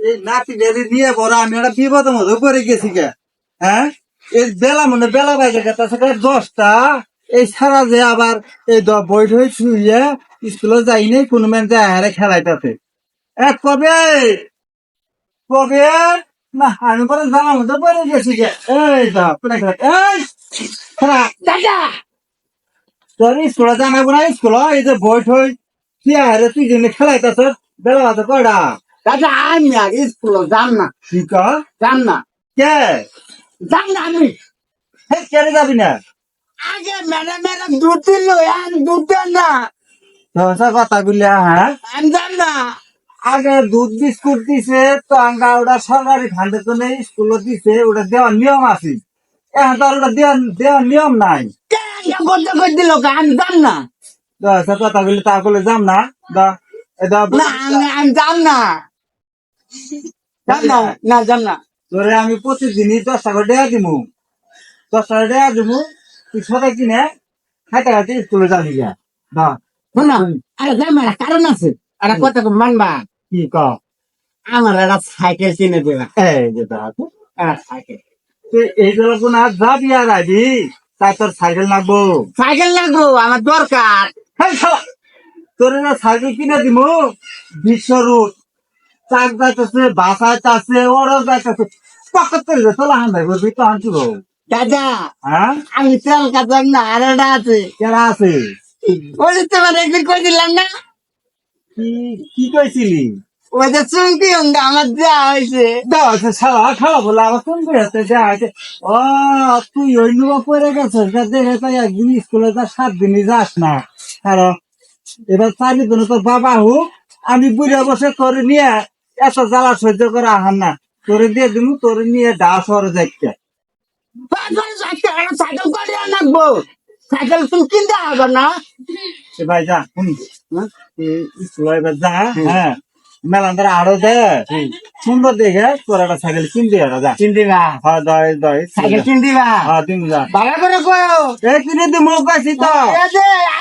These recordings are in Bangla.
এই নাতি নিয়ে বড় আমি একটা গেছি গে। হ্যাঁ? এই বেলা মনে বেলা বাইরে গেছে সেটা দশটা। এই সারা যে আবার এই দ- বই ঠই ছুঁয়ে স্কুলে যাই নাই কোনো ম্যান যায় হারে খেলাইতেছে। এক কবে? কবে? না আমি পরে মধ্যে পড়ে গেছি গে। এই দা পুরা খেলা এই! খারাপ দাদা! তোর স্কুলে জানাব না স্কুল এই যে বই ঠই কি তুই খেলাইতেছ বেলা বাজে কয়টা? দাদা আমি আর স্কুল যাম না। ঠিক যাম না। কে? যাম না আমি। হে কেন যাবি না? আগে ম্যাডাম ম্যাডাম দুধ দিল আমি দুধ দেন না। ধসা কথা গুলিয়া হ্যাঁ? আমি যাম না। আগে দুধ বিস্কুট দিছে তো আঙ্গা ওটা সরকারি ফান্ডের জন্য স্কুল দিছে ওটা দেওয়ার নিয়ম আছে। এখন তো ওটা দেওয়ার দেওয়ার নিয়ম নাই। করতে করে দিল আমি যাম না। ধসা কথা গুলি তা বলে যাম না? দা আমি যাম না। যাম না না যাম না। তোরে আমি প্রতিদিনই দশ টাকা দেয়া দিমু। দশ টাকা দেয়া দিমু তুই সদাই কিনে খাইতে খাইতে স্কুলে যাবি গা দা শোনো আরে না কারণ আছে। আরে কথা তো মানবা? কি ক? আমার একটা সাইকেল কিনে দেবা এই যে সাইকেল। তুই এই কোন আর যাবি আর আইবি? তাই তোর সাইকেল লাগবো। সাইকেল লাগবো আমার দরকার। তোর না সাইকেল কিনে দিব বিশ্ব রুট চাক যাইতেছে বাস আইতাছে ওরা যাইতেছে। পকেট করে তোলা হান ভাই বুঝবি তো হানছি গো দাদা হ্যাঁ? আমি তেল কাটাম না আর আছে। কেনা আছে? ওই যে তোমার একদিন করে দিলাম না? কি কইছিলি? ওই যে চুমকি অঙ্গ আমার দেওয়া হয়েছে দাও আছে শালা খাওয়া বলে আবার যা আছে। ও তুই ওই নুবা পড়ে গেছিস যা দেখে তাই একদিন স্কুলে যা সাত দিনই যাস না। কারণ এবার চারি দিন তোর বাবা হোক আমি বুড়ে বসে তোর নিয়ে এত জ্বালা সহ্য করে আহান না। তোরে দিয়ে তোর নিয়ে ডা শহরে যাইতে। সাইকেল করে রাখব সাইকেল তুমি কিনতে হবে না। ভাই যা শুন। এবার যা হ্যাঁ। মেলান্দার আরও দে। সুন্দর দেখে তোর একটা সাইকেল কিনতে হবে যা। দিবা? হ্যাঁ সাইকেল দিবা? হ্যাঁ দিন যা। ভালো করে কয়ো। এ কিনে দিমু কইছি তো।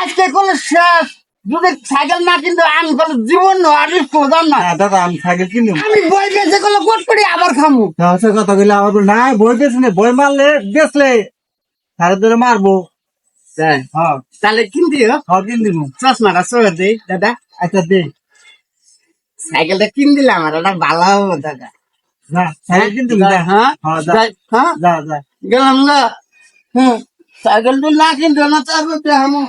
আজকে কোনো শেষ। যদি সাইকেল না কিনতে আমি কোনো জীবন নয় প্রধান না হ্যাঁ দাদা আমি সাইকেল কিনবো। আমি বই বেঁচে কোনো কোট করে আবার খামু। হচ্ছে কথা কইলে বলে, না বই বেশ নে বই মারলে বেচলে সাড়ে ধরে মারবো। হ্যাঁ। তাহলে কিন দিও। হ্যাঁ কিন দিমু চশমাটা সরে দিই দাদা। আচ্ছা দে। সাইকেলটা কিন দিলে আমার একটা ভালো হবে দাদা। কিন হ্যাঁ হ্যাঁ হ্যাঁ গেলাম না। হুম সাইকেল তো না কিনতে না চাইব আমি